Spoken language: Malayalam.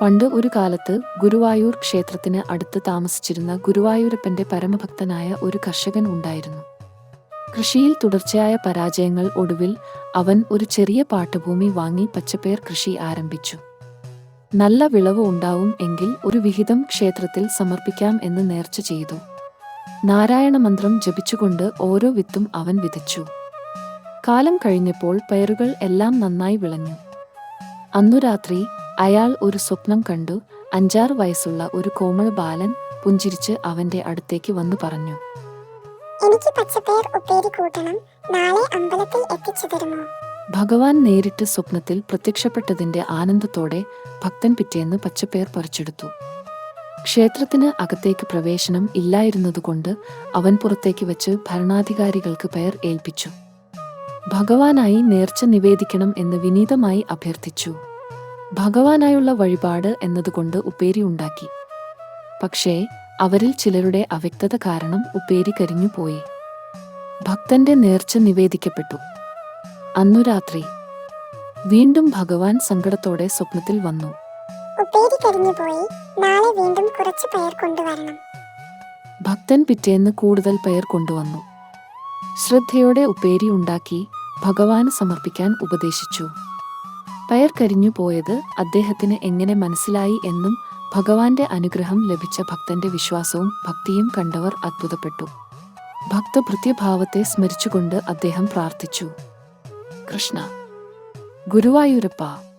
പണ്ട് ഒരു കാലത്ത് ഗുരുവായൂർ ക്ഷേത്രത്തിന് അടുത്ത് താമസിച്ചിരുന്ന ഗുരുവായൂരപ്പന്റെ പരമഭക്തനായ ഒരു കർഷകൻ ഉണ്ടായിരുന്നു. കൃഷിയിൽ തുടർച്ചയായ പരാജയങ്ങൾ ഒടുവിൽ അവൻ ഒരു ചെറിയ പാട്ടഭൂമി വാങ്ങി പച്ചപ്പയർ കൃഷി ആരംഭിച്ചു. നല്ല വിളവ് ഉണ്ടാവും എങ്കിൽ ഒരു വിഹിതം ക്ഷേത്രത്തിൽ സമർപ്പിക്കാം എന്ന് നേർച്ച ചെയ്തു. നാരായണ മന്ത്രം ജപിച്ചുകൊണ്ട് ഓരോ വിത്തും അവൻ വിതച്ചു. കാലം കഴിഞ്ഞപ്പോൾ പയറുകൾ എല്ലാം നന്നായി വിളഞ്ഞു. അന്നു രാത്രി അയാൾ ഒരു സ്വപ്നം കണ്ടു. അഞ്ചാറ് വയസ്സുള്ള ഒരു കോമൾ ബാലൻ പുഞ്ചിരിച്ച് അവന്റെ അടുത്തേക്ക് വന്നു പറഞ്ഞു. എനിക്ക് പച്ചപ്പയർ ഉപ്പേരി കൂട്ടണം. നാളെ അമ്പലത്തിൽ എത്തിച്ചു തരുമോ? ഭഗവാൻ നേരിട്ട് സ്വപ്നത്തിൽ പ്രത്യക്ഷപ്പെട്ടതിന്റെ ആനന്ദത്തോടെ ഭക്തൻ പിറ്റേന്ന് പച്ചപ്പേർ പറിച്ചെടുത്തു. ക്ഷേത്രത്തിന് അകത്തേക്ക് പ്രവേശനം ഇല്ലായിരുന്നതുകൊണ്ട് അവൻ പുറത്തേക്ക് വെച്ച് ഭരണാധികാരികൾക്ക് പേർ ഏൽപ്പിച്ചു. ഭഗവാനായി നേർച്ച നിവേദിക്കണം എന്ന് വിനീതമായി അഭ്യർത്ഥിച്ചു. ഭഗവാനായുള്ള വഴിപാട് എന്നതുകൊണ്ട് ഉപ്പേരി ഉണ്ടാക്കി. പക്ഷേ അവരിൽ ചിലരുടെ അവ്യക്തത കാരണം ഉപ്പേരി കരിഞ്ഞുപോയി ഭക്തന്റെ നേർച്ച നിവേദിക്കപ്പെട്ടു. അന്നു രാത്രി വീണ്ടും ഭഗവാൻ സങ്കടത്തോടെ സ്വപ്നത്തിൽ വന്നു. ഉപ്പേരി കരിഞ്ഞുപോയി നാളെ വീണ്ടും കുറച്ച് പയർ കൊണ്ടുവരണം. ഭക്തൻ പിറ്റേന്ന് കൂടുതൽ പയർ കൊണ്ടുവന്നു. ശ്രദ്ധയോടെ ഉപ്പേരി ഉണ്ടാക്കി ഭഗവാന് സമർപ്പിക്കാൻ ഉപദേശിച്ചു. പയർ കരിഞ്ഞു പോയത് അദ്ദേഹത്തിന് എങ്ങനെ മനസ്സിലായി എന്നും ഭഗവാന്റെ അനുഗ്രഹം ലഭിച്ച ഭക്തന്റെ വിശ്വാസവും ഭക്തിയും കണ്ടവർ അത്ഭുതപ്പെട്ടു. ഭക്തഭൃത്യഭാവത്തെ സ്മരിച്ചുകൊണ്ട് അദ്ദേഹം പ്രാർത്ഥിച്ചു. കൃഷ്ണ ഗുരുവായൂരപ്പ